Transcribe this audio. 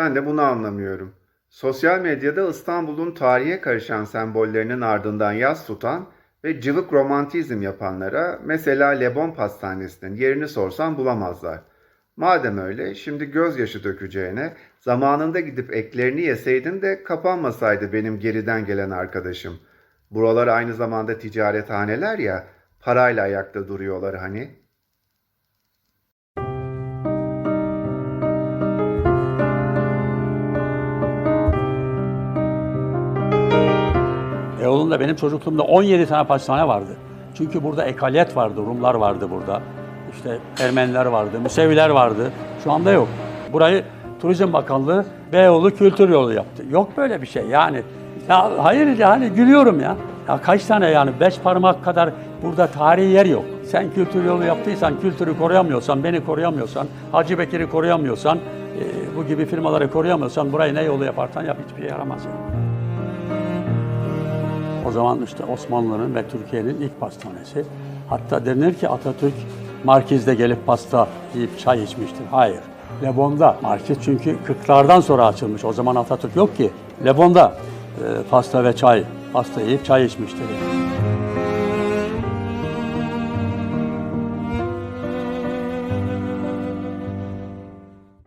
Ben de bunu anlamıyorum. Sosyal medyada İstanbul'un tarihe karışan sembollerinin ardından yas tutan ve cıvık romantizm yapanlara mesela Lebon Pastanesi'nin yerini sorsan bulamazlar. Madem öyle, şimdi gözyaşı dökeceğine zamanında gidip eklerini yeseydin de kapanmasaydı benim geriden gelen arkadaşım. Buralar aynı zamanda ticarethaneler ya, parayla ayakta duruyorlar hani. Beyoğlu'nda benim çocukluğumda 17 tane pastane vardı. Çünkü burada ekalet vardı, Rumlar vardı burada. İşte Ermeniler vardı, Müseviler vardı. Şu anda yok. Burayı Turizm Bakanlığı Beyoğlu Kültür Yolu yaptı. Yok böyle bir şey yani. Ya hayır yani gülüyorum ya. Ya kaç tane yani beş parmak kadar burada tarihi yer yok. Sen kültür yolu yaptıysan, kültürü koruyamıyorsan, beni koruyamıyorsan, Hacı Bekir'i koruyamıyorsan, e, bu gibi firmaları koruyamıyorsan burayı ne yolu yaparsan yap hiçbir şey yaramaz yani. O zaman işte Osmanlı'nın ve Türkiye'nin ilk pastanesi. Hatta denir ki Atatürk Markiz'de gelip pasta yiyip çay içmiştir. Hayır. Lebon'da. Markiz çünkü 40'lardan sonra açılmış. O zaman Atatürk yok ki. Lebon'da e, pasta ve çay, pasta yiyip çay içmiştir.